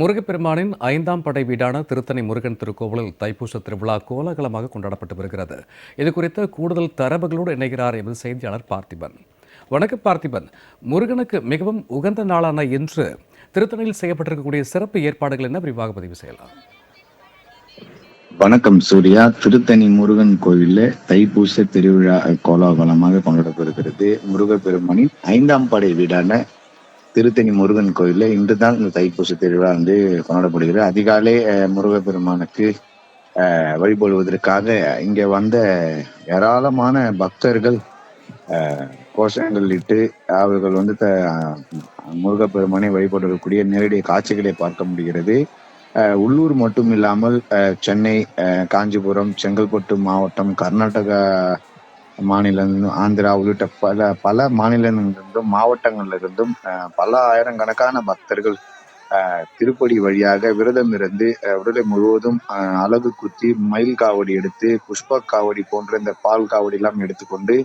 முருகப்பெருமானின் ஐந்தாம் படை வீடான திருத்தணி முருகன் திருக்கோவிலில் தைப்பூச திருவிழா கோலாகலமாக கொண்டாடப்பட்டு வருகிறது. இது குறித்து கூடுதல் தரவுகளோடு இணைகிறார் எமது செய்தியாளர் பார்த்திபன். வணக்கம் பார்த்திபன். முருகனுக்கு மிகவும் உகந்த நாளான இன்று திருத்தணியில் செய்யப்பட்டிருக்கக்கூடிய சிறப்பு ஏற்பாடுகள் என்ன? விரிவாக பதிவு செய்யலாம். வணக்கம் சூர்யா. திருத்தணி முருகன் கோயில்ல தைப்பூச திருவிழா கோலாகலமாக கொண்டாடப்படுகிறது. முருகப்பெருமானின் ஐந்தாம் படை வீடான திருத்தணி முருகன் கோயில்ல இன்றுதான் இந்த தைப்பூச திருவிழா வந்து கொண்டாடப்படுகிறது. அதிகாலை முருகப்பெருமானுக்கு அஹ், வழிபடுவதற்காக இங்க வந்த ஏராளமான பக்தர்கள் அஹ், கோஷங்கள் இட்டு அவர்கள் வந்து த- முருகப்பெருமானை வழிபடக்கூடிய நேரடிய காட்சிகளை பார்க்க முடிகிறது. அஹ் உள்ளூர் மட்டும் இல்லாமல் அஹ் சென்னை அஹ் காஞ்சிபுரம் செங்கல்பட்டு மாவட்டம் கர்நாடகா மாநிலம் ஆந்திரா உள்ளிட்ட பல பல மாநிலங்களிலிருந்தும் மாவட்டங்களிலிருந்தும் பல ஆயிரக்கணக்கான பக்தர்கள் திருப்படி வழியாக விரதம் இருந்து உடலை முழுவதும் அலகு குத்தி மயில் காவடி எடுத்து புஷ்ப காவடி போன்ற இந்த பால் காவடி எல்லாம் எடுத்துக்கொண்டு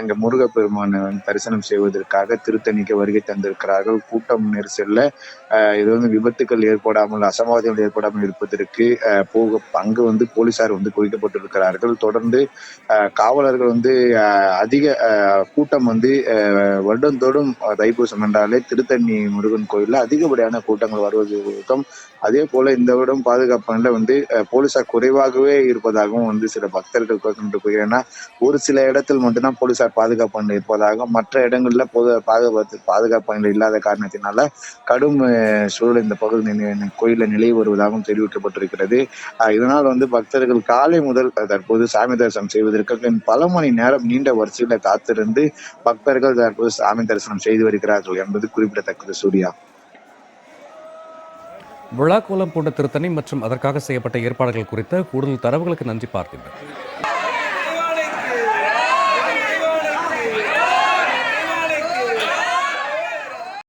இங்க முருகப்பெருமானை வந்து தரிசனம் செய்வதற்காக திருத்தணிக்கு வருகை தந்திருக்கிறார்கள். கூட்டம் நெரிசல்ல இது வந்து விபத்துக்கள் ஏற்படாமல் அசம்பாவிதங்கள் ஏற்படாமல் இருப்பதற்கு போக அங்கு வந்து போலீசார் வந்து குவிக்கப்பட்டிருக்கிறார்கள். தொடர்ந்து காவலர்கள் வந்து அதிக கூட்டம் வந்து வருடந்தோடும் வருடந்தோறும் தைப்பூசம் என்றாலே திருத்தணி முருகன் கோயில்ல அதிகப்படியான கூட்டங்கள் வருவது இருக்கும் அதே போல இந்த வருடம் பாதுகாப்பான வந்து போலீசார் குறைவாகவே இருப்பதாகவும் வந்து சில பக்தர்கள் கொண்டு போகிறேன்னா ஒரு சில இடத்தில் மட்டும்தான் போலீசார் பாதுகாப்பு பணியில் இருப்பதாகவும் மற்ற இடங்கள்ல பொது பாதுகாப்பு பாதுகாப்பு பணியில் இல்லாத காரணத்தினால கடும் சூழல் இந்த பகுதி கோயிலில் நிலை வருவதாகவும் தெரிவிக்கப்பட்டிருக்கிறது. இதனால் வந்து பக்தர்கள் காலை முதல் தற்போது சாமி தரிசனம் செய்வதற்கு பல மணி நேரம் நீண்ட வரிசையில காத்திருந்து பக்தர்கள் தற்போது சாமி தரிசனம் செய்து வருகிறார்கள் என்பது குறிப்பிடத்தக்கது. சூர்யா. விழா கோலம் பூண்ட திருத்தணி மற்றும் அதற்காக செய்யப்பட்ட ஏற்பாடுகள் குறித்த கூடுதல் தரவுகளுக்கு நன்றி பார்க்கின்றனர்